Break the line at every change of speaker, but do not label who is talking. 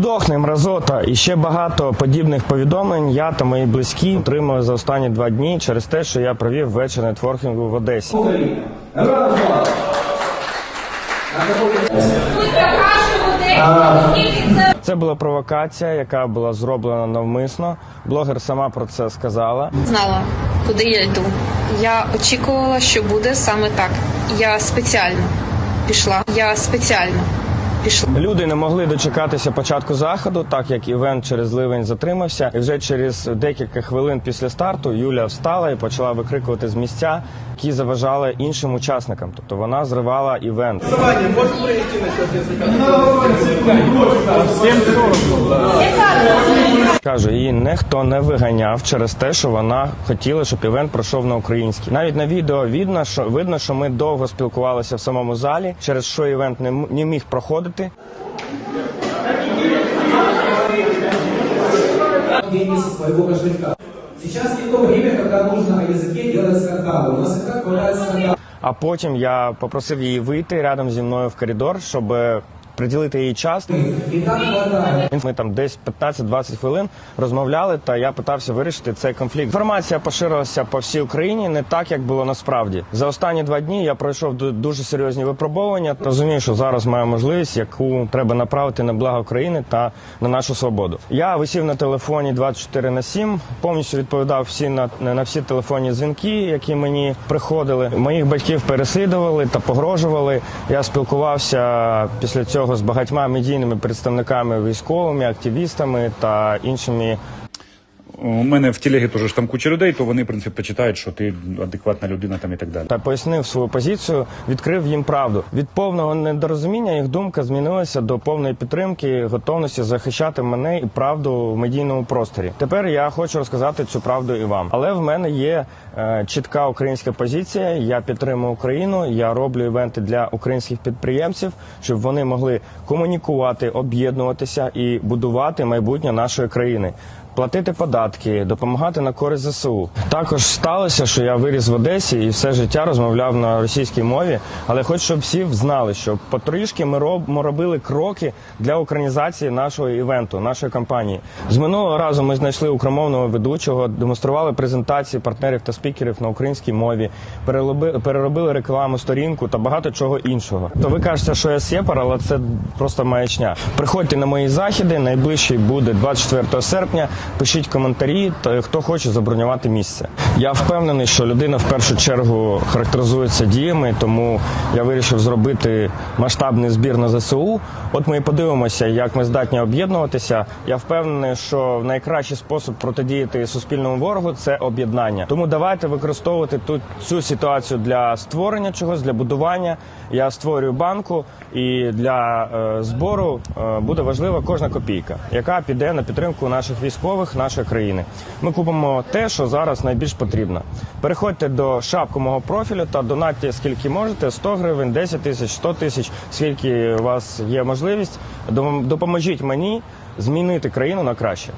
Дохне мразота і ще багато подібних повідомлень я та мої близькі отримали за останні два дні через те, що я провів вечір нетворкінгу в Одесі. Це була провокація, яка була зроблена навмисно. Блогер сама про це сказала.
знала, куди я йду. Я очікувала, що буде саме так. Я спеціально пішла. Я спеціально пішла.
Люди не могли дочекатися початку заходу, так як івент через ливень затримався. І вже через декілька хвилин після старту Юля встала і почала викрикувати з місця, які заважали іншим учасникам. Тобто вона зривала івент. Кажу, її ніхто не виганяв через те, що вона хотіла, щоб івент пройшов на українській. Навіть на відео видно, що видно, що ми довго спілкувалися в самому залі, через що івент не міг проходити
деньги со своего кошелька. Сейчас не то время, когда нужно о языке делать скандалы. У нас и так бывает скандалы.
А потім я попросив її вийти рядом зі мною в коридор, щоб е, приділити їй час. Ми там десь 15-20 хвилин розмовляли, та я питався вирішити цей конфлікт. Інформація поширилася по всій Україні не так, як було насправді. За останні два дні я пройшов ду- дуже серйозні випробовування. Розумію, що зараз маю можливість, яку треба направити на благо країни та на нашу свободу. Я висів на телефоні 24 на 7, повністю відповідав всі на, на всі телефонні дзвінки, які мені приходили. Моїх батьків переслідували та погрожували. Я спілкувався після цього з багатьма медійними представниками, військовими, активістами та іншими
У мене в телегі теж там куча людей, то вони, в принципі, почитають, що ти адекватна людина там і так далі.
та пояснив свою позицію, відкрив їм правду. Від повного недорозуміння їх думка змінилася до повної підтримки, готовності захищати мене і правду в медійному просторі. Тепер я хочу розказати цю правду і вам. Але в мене є е, чітка українська позиція. Я підтримую Україну. Я роблю івенти для українських підприємців, щоб вони могли комунікувати, об'єднуватися і будувати майбутнє нашої країни. Платити податки, допомагати на користь ЗСУ. Також сталося, що я виріс в Одесі і все життя розмовляв на російській мові. Але хочу, щоб всі знали, що потрішки ми роб, робили кроки для українізації нашого івенту, нашої кампанії. З минулого разу ми знайшли україномовного ведучого, демонстрували презентації партнерів та спікерів на українській мові, перероби- переробили рекламу, сторінку та багато чого іншого. То ви кажете, що я сєпар, але це просто маячня. Приходьте на мої західи. Найближчий буде 24 серпня. Пишіть коментарі, та хто хоче забронювати місце. Я впевнений, що людина в першу чергу характеризується діями, тому я вирішив зробити масштабний збір на ЗСУ. От ми і подивимося, як ми здатні об'єднуватися. Я впевнений, що найкращий спосіб протидіяти суспільному ворогу це об'єднання. Тому давайте використовувати тут цю ситуацію для створення чогось, для будування. Я створюю банку, і для е, збору е, буде важлива кожна копійка, яка піде на підтримку наших військових, нашої країни. Ми купимо те, що зараз найбільш потрібно. Переходьте до шапку мого профілю та донатьте скільки можете: 100 гривень, 10 тисяч, 100 тисяч, скільки у вас є можливість. Допоможіть мені змінити країну на краще.